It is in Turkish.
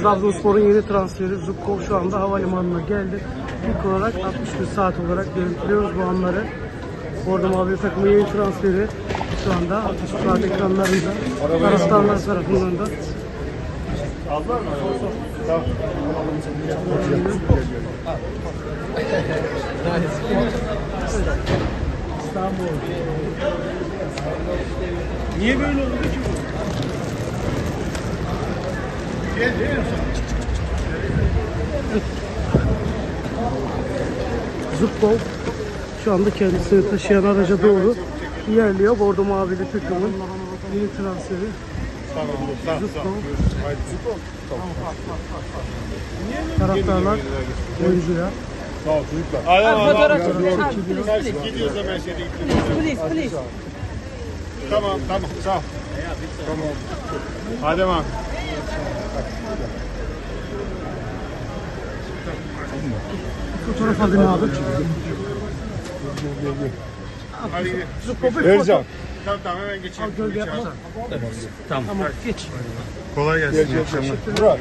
Trabzonspor'un yeni transferi Zubkov şu anda havalimanına geldi. İlk olarak 61 saat olarak görüntülüyoruz bu anları. Bordo Mavi takımı yeni transferi şu anda 60 saat ekranlarında. Taraftarlar tarafından da Aldılar mı? Tamam. İstanbul. Niye böyle oldu ki Zubkov şu anda kendisini taşıyan araca doğru ilerliyor. Bordo Mavili takımın yeni transferi. Taraftarlar oyuncuya. Sağ ol çocuklar. Aynen Fotoğraf abi. çekin. Abi, gidiyoruz hemen şeyde gidiyoruz. Please, please. Tamam, tamam. Sağ ol. Tamam. Hadi ama. Fotoğraf alayım abi. Ercan. Tamam tamam hemen geçelim. Gölge yapma. Tamam. Tamam geç. Kolay gelsin. Akşamlar. Burak.